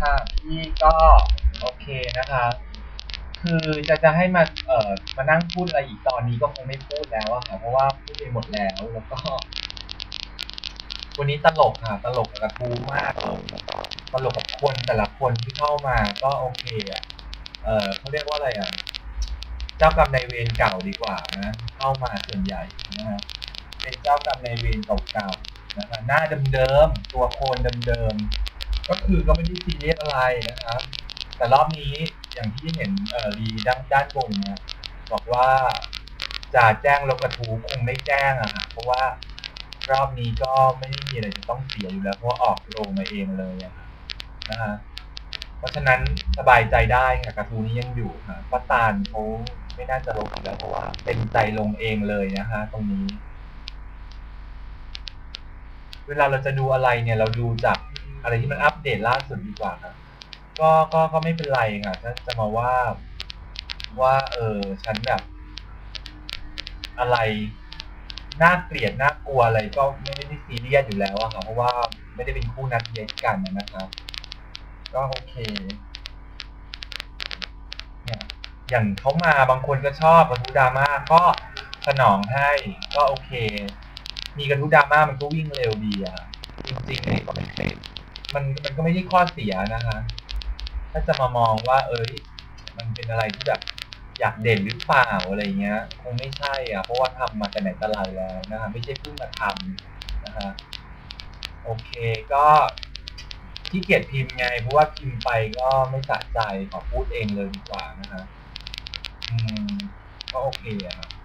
ค่ะพี่ก็โอเคนะคะ คือจะจะให้มาเอ่อมานั่งพูดอะไรอีกตอนนี้ก็คงไม่พูดแล้วอะค่ะ เพราะว่าพูดไปหมดแล้วแล้วก็ วันนี้ตลกค่ะ ตลกกับกูมากตลกกับคนแต่ละคนที่เข้ามาก็โอเคอะเออเขาเรียกว่าอะไรอะเจ้ากรรมนายเวรเก่าดีกว่านะเข้ามาส่วนใหญ่นะฮะเป็นเจ้ากรรมนายเวรเก่าๆนะคะหน้าเดิมๆตัวโคนเดิมๆ ก็คือก็ไม่ได้ซีเรียสอะไรนะครับ แต่รอบนี้อย่างที่เห็นเอ่อรีด้านด้านบนเนี่ยบอกว่าจะแจ้งลบกระทู้คงไม่แจ้งอะค่ะเพราะว่ารอบนี้ก็ไม่ได้มีอะไรจะต้องเสียอยู่แล้วเพราะว่าออกโรงมาเองเลยอะนะฮะเพราะฉะนั้นสบายใจได้ค่ะกระทู้นี้ยังอยู่ค่ะป้าตาลเขาไม่น่าจะลบอีกแล้วเพราะว่าเต็มใจลงเองเลยนะคะตรงนี้ เวลาเราจะดูอะไรเนี่ยเราดูจาก อะไรที่มันอัปเดตล่าสุดดีกว่าครับก็ก็ก็ไม่เป็นไรค่ะถ้าจะมาว่าว่า เออฉันแบบ อะไรน่าเกลียดน่ากลัวอะไรก็ไม่ได้ซีเรียสอยู่แล้วอะค่ะเพราะว่าไม่ได้เป็นคู่นัดเดทกันนะครับ ก็โอเคเนี่ยอย่างเขามาบางคนก็ชอบกระทู้ดราม่าก็สนองให้ก็โอเค มีกระทู้ดราม่ามันก็วิ่งเร็วดีอะจริงๆเนี่ย มันมันก็ไม่ใช่ข้อเสียนะคะ ถ้าจะมามองว่า เอ้ย มันเป็นอะไรที่แบบอยากเด่นหรือเปล่าอะไรเงี้ย คงไม่ใช่อะ เพราะว่าทำมาแต่ไหนแต่ไรแล้วนะคะไม่ใช่เพิ่งมาทำนะคะโอเคก็ที่เกียจพิมพ์ไง เพราะว่าพิมพ์ไปก็ไม่สะใจขอพูดเองเลยดีกว่านะคะอืมก็โอเคอะครับ